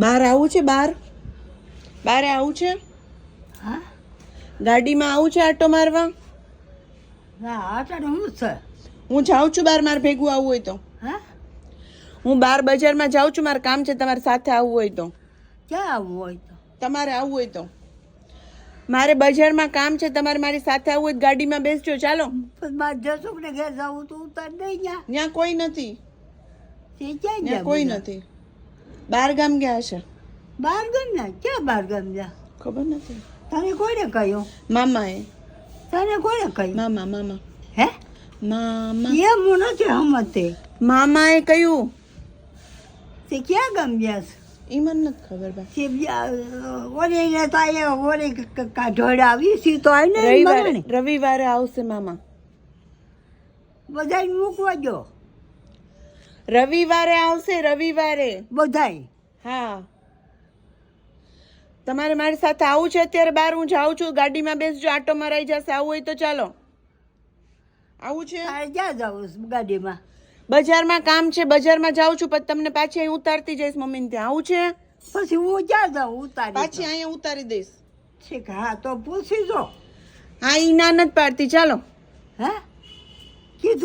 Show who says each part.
Speaker 1: બહાર આવું છે બહાર? બારે આવું છે?
Speaker 2: હા?
Speaker 1: ગાડીમાં આવું છે આટો મારવા?
Speaker 2: હું છે.
Speaker 1: હું જાઉં છું બહાર મારે ભેગું આવવું હોય તો.
Speaker 2: હા?
Speaker 1: હું બહાર બજારમાં જાઉં છું મારે કામ છે તમારી સાથે આવવું હોય તો.
Speaker 2: ક્યાં આવવું હોય તો?
Speaker 1: તમારે આવવું હોય તો. મારે બજારમાં કામ છે તમારે મારી સાથે આવવું હોય તો ગાડીમાં બેસજો ચાલો.
Speaker 2: જશું ને ઘેર જવું તો ઉતાર જા
Speaker 1: ત્યાં કોઈ નથી. ત્યાં કોઈ નથી. બાર ગામ ગયા હશે
Speaker 2: બહાર ગામ ને ક્યાં બહાર ગામ ગયા?
Speaker 1: ખબર નથી.
Speaker 2: તને કોઈને કહ્યું?
Speaker 1: મામાએ.
Speaker 2: તને કોઈને કહ્યું?
Speaker 1: મામા મામા.
Speaker 2: હે?
Speaker 1: મામા.
Speaker 2: એ હું નથી સમજતી
Speaker 1: મામાએ કહ્યું.
Speaker 2: તે ક્યાં ગામ ગયા છે?
Speaker 1: એ મને નથી ખબર બા.
Speaker 2: તે ઓલી ઢોળ આવી સી તો આવીને
Speaker 1: રવિવારે રવિવારે આવશે મામા.
Speaker 2: બધાને મૂકવા જો
Speaker 1: રવિવારે આવશે રવિવારે.
Speaker 2: બધાય.
Speaker 1: હા. તમારે મારી સાથે આવું છે અત્યારે? બહાર હું જાઉં છું ગાડીમાં બેસજો આટો મરાઈ જશે આવું હોય તો ચાલો. આવું છે?
Speaker 2: ક્યાં જાઉં ગાડીમાં.
Speaker 1: બજારમાં કામ છે બજારમાં જાઉં છું પછી તમને પાછી અહીં ઉતારતી જઈશ મમ્મીને ત્યાં. આવું છે?
Speaker 2: પછી હું ક્યાં જાઉં ઉતારી
Speaker 1: પાછી અહીંયા ઉતારી દઈશ.
Speaker 2: ઠીક હા તો પૂછી જો.
Speaker 1: હા એ ના નથી પાડતી. ચાલો.
Speaker 2: હે?